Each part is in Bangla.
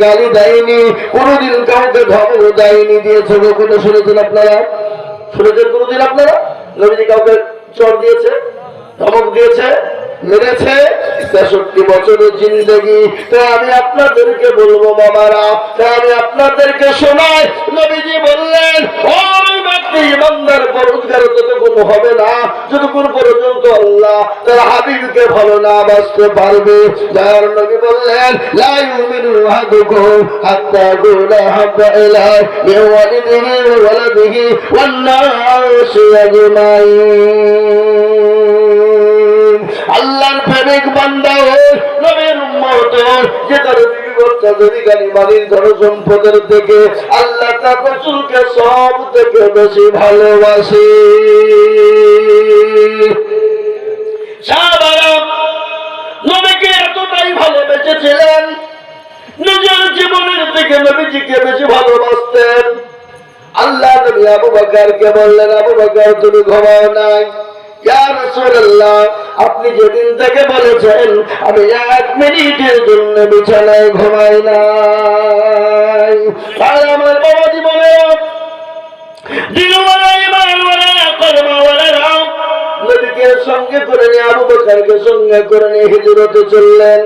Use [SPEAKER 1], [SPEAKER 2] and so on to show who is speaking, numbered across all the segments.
[SPEAKER 1] গালি দেয়নি, কোনোদিন কাউকে ধমক দেয়নি, দিয়েছে কখনো শুনেছেন আপনারা? শুনেছেন কোনোদিন আপনারা? নবীজি কাউকে চর দিয়েছে, ধমক দিয়েছে? মেরেছে। তেষট্টি বছরের জিন্দগি। তো আমি আপনাদেরকে বলব, বাবারা। তো আমি আপনাদেরকে শোনাই। নবীজি বললেন ইমানদার পরোজগার হবে না, যতক্ষণ পর্যন্ত আল্লাহ তার হাবিবকে ভালো না বাঁচতে পারবে। বললেন যে ধন সম্পদের থেকে আল্লাহ সব থেকে বেশি ভালোবাসে। এতটাই ভালোবেসেছিলেন, নিজের জীবনের থেকে বেশি ভালোবাসতেন। আল্লাহ নবী আবু বকরকে বললেন, আবু বকর, তুমি ঘুমাও নাই। আপনি যেদিন থেকে বলেছেন, আমি এক মিনিটের জন্য বিছানায় ঘুমাই নাই। আর আমার বাবা জীবনে সঙ্গে করে নিয়ে করে নিয়ে চললেন।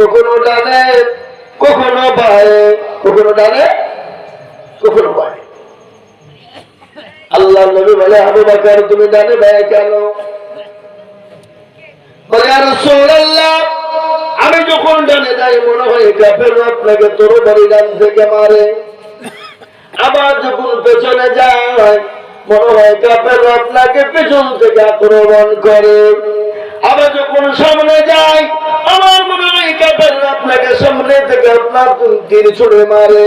[SPEAKER 1] কখনো ডানে, কখনো বায়ে, কখনো ডানে, কখনো আল্লাহ নবী বলে, আবু বকর, তুমি ডানে বায়ে কেন? আমি যখন ডানে যাই মনে হয় কাফের আপনাকে তোর বাড়ি ডান থেকে মারে। আবার যখন পেছনে যায়, মনে হয় কাপের আপনাকে পেছন থেকে আক্রমণ করে। আবার যখন সামনে যায়, আমার মনে হয় কাপের আপনাকে সামনে থেকে আপনার তীর ছুড়ে মারে।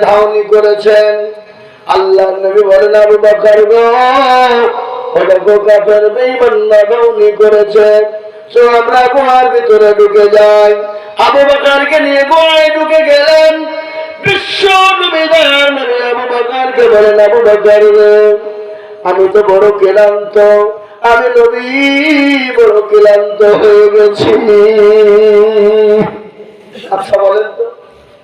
[SPEAKER 1] ধাওনি করেছেন। আল্লাহ নবী বলেন তো আমরা ভিতরে ঢুকে যাই। আবু বকরকে নিয়ে গুহায় ঢুকে গেলেন। আমি তো বড় ক্লান্ত। আমি নবী বড় ক্লান্ত হয়ে গেছি। আচ্ছা বলেন তো।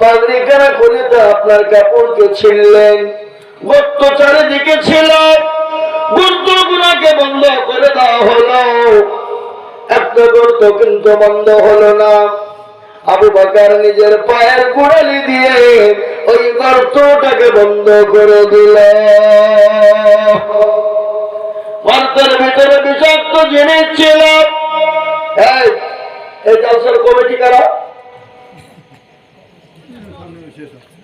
[SPEAKER 1] পাগড়ি কেনা করে তো আপনার কাপড়কে ছিঁড়লেন, গর্ত চারিদিকে ছিল। গর্ত গুলাকে বন্ধ করে দেওয়া হলো। একটা গর্ত কিন্তু বন্ধ হলো না। আবু বাকার নিজের পায়ের গোড়ালি দিয়ে ওই গর্তটাকে বন্ধ করে দিল। গর্তের ভিতরে বিষাক্ত জিনিস ছিল। এই জালসার কমিটি কারা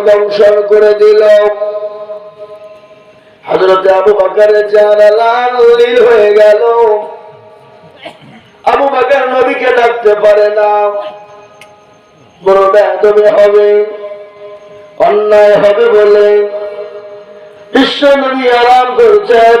[SPEAKER 1] দংশন করে দিল। হযরত আবু বকরের চেহারা হয়ে গেল। আবু বকর নবীকে ডাকতে পারে না। হবে, অন্যায় হবে বলে বিশ্ব নবী আরাম করছেন।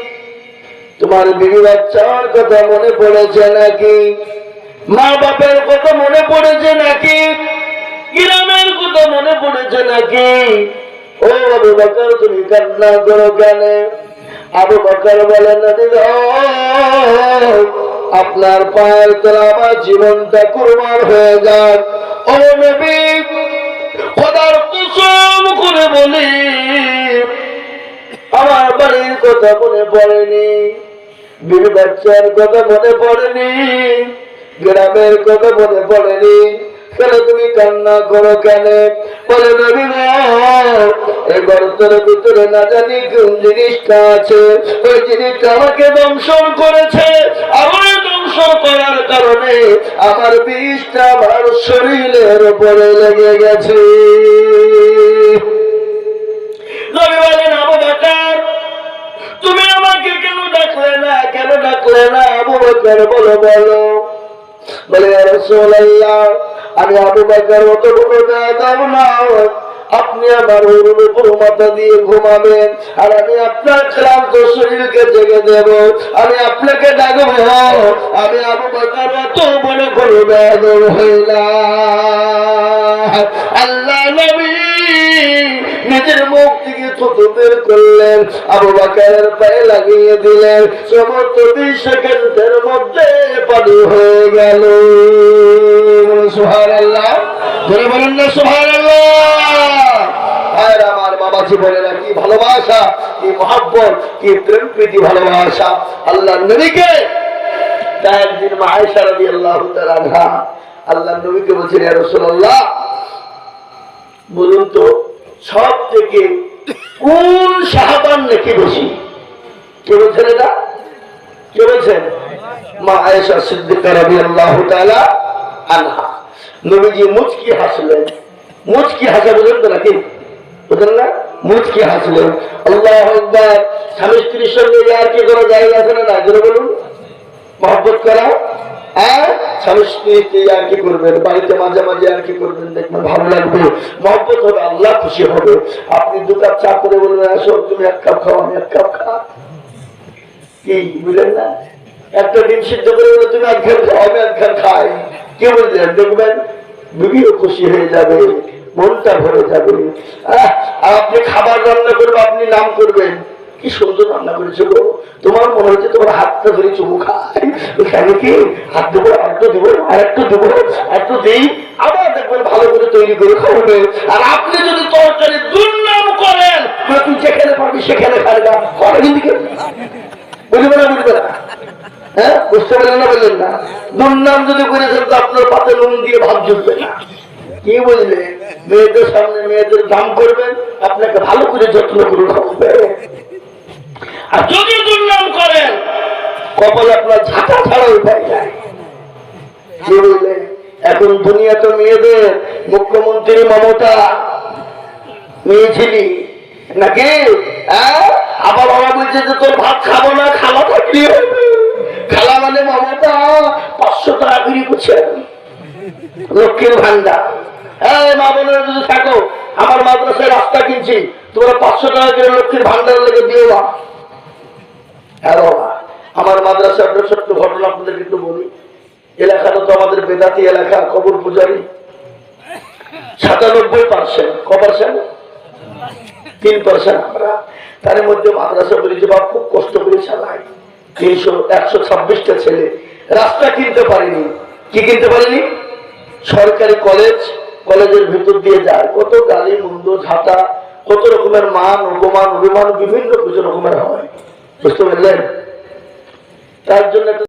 [SPEAKER 1] তোমার বিবি বাচ্চার কথা মনে পড়েছে নাকি? মা বাপের কথা মনে পড়েছে নাকি? গ্রামের কথা মনে পড়েছে নাকি? ও আবু বকর, তুমি কান্না করো কেন? আবু বকর বলেন আপনার পায়ের তলা আমার জীবনটা কুরবান হয়ে যাক। ও নবী, খোদার কুসুম করে বলি, আমার বাড়ির কথা মনে পড়েনি। বীর বাচ্চার কথা মনে পড়েনি, গ্রামের কথা মনে পড়েনি। কেন তুমি কান্না করো কেন? বলে নবী এই গর্তের ভিতরে না জানি কোন জিনিসটা আছে। ওই জিনিসটা আমাকে দংশন করেছে। আমার দংশন করার কারণে আমার বিষটা আমার শরীরের উপরে লেগে গেছে। নবী বলেন, আবু বকর ডাকলে না কেন ডাকলে না, আবু বকর বলো বলো। বলে রাসূলুল্লাহ, আমি আবু বকর অত বড় বেয়াদব না। আপনি আমার ওর উপর মাথা দিয়ে ঘুমাবেন, আর আমি আপনার ক্লান্ত শরীরকে জেগে দেব। আমি আপনাকে ডাকবো আমি আবু বকর অত বড় বড় বেয়াদব হইলাম। আল্লাহ নবী নিজের মুখ থেকে করলেন, আবু বাকারের পায়ে লাগিয়ে দিলেন। সমস্ত বিশ মধ্যে পানি হয়ে গেল। সুহার আল্লাহ ধরে বলেন না সুহার আল্লাহ আমার বাবা জীবনেরা কি ভালোবাসা, কি মহাব্বত, কি প্রেম প্রীতি, ভালোবাসা। আল্লাহ নবীকে একদিন মা রাদিয়াল্লাহু তাআলা আনহা, আল্লাহ নবীকে বলছেন রাসূলুল্লাহ, বলুন তো, সব থেকে কোন সাহাবান নাকি বেশি? কে বলছেন এটা? কে বলছেন? মা আয়েশা সিদ্দিকা রাদিয়াল্লাহু তাআলা আনহা। নবীজি মুচকি হাসলেন। মুচকি হাসা বুঝলেন তো নাকি? বুঝলেন না? মুচকি হাসলেন। আল্লাহ আকবার। স্বামী স্ত্রীর সঙ্গে আর কি করা যায় আছে না না বলুন। মহব্বত করা। হ্যাঁ? আপনি দু কাপ চা করে বলবেন, আসো, তুমি এক কাপ খাও, আমি এক কাপ খা কি, বুঝলেন না? একটা ডিম সিদ্ধ করে বলে, তুমি এক খান খাও, আমি এক খান খাই। কি বললেন? দেখবেন, বিবিও খুশি হয়ে যাবে, মনটা ভরে যাবে। আর আপনি খাবার রান্না করবে, আপনি নাম করবেন। কি সুন্দর রান্না করেছ গো। তোমার মনে হচ্ছে তোমার হাতটা ধরে চুমু খাই দুর্নাম যদি করেছেন তো আপনার পাতে নুন দিয়ে ভাব জুটবে না। কি বুঝলে? মেয়েদের সামনে মেয়েদের দাম করবেন, আপনাকে ভালো করে যত্ন করে আর যদি দুর্নাম করেন কপালে আপনার ঝাঁটা ছাড়া উপায় যায় কি বুঝলে এখন দুনিয়া তো মেয়েদের মুখ্যমন্ত্রী মমতা মেয়ে ছিলি নাকি? হ্যাঁ? আবার বাবা বলছে যে তোর ভাত খাব না, খালা থাকলে খালা মানে মমতা, পাঁচশো টাকা বিড়ি করছেন লক্ষ্মীর ভান্ডার হ্যাঁ মা বোনেরা যদি থাকো, আমার মাদ্রাসায় রাস্তা কিনছি, তোমরা পাঁচশো টাকা করে লক্ষ্মীর ভান্ডার লেগে দিও না। হ্যাঁ বাবা। আমার মাদ্রাসা একটা ছোট্ট ঘটনা আপনাদের একটু বলি। এলাকাটা তো আমাদের বেদাতি এলাকা, কবর পূজারি। সাতানব্বই পার্সেন্ট ক পার্সেন্ট তিন পার্সেন্ট আমরা। তার মধ্যে মাদ্রাসা যে বাবা খুব কষ্ট করে চালাই। তিনশো, একশো ছাব্বিশটা ছেলে। রাস্তা কিনতে পারিনি। কি কিনতে পারিনি? সরকারি কলেজ, কলেজের ভিতর দিয়ে যায়। কত গালি, মন্দ, ঝাঁটা, কত রকমের মান, অপমান, অভিমান, বিভিন্ন কিছু রকমের হয়। বুঝতে পারলেন? তার জন্য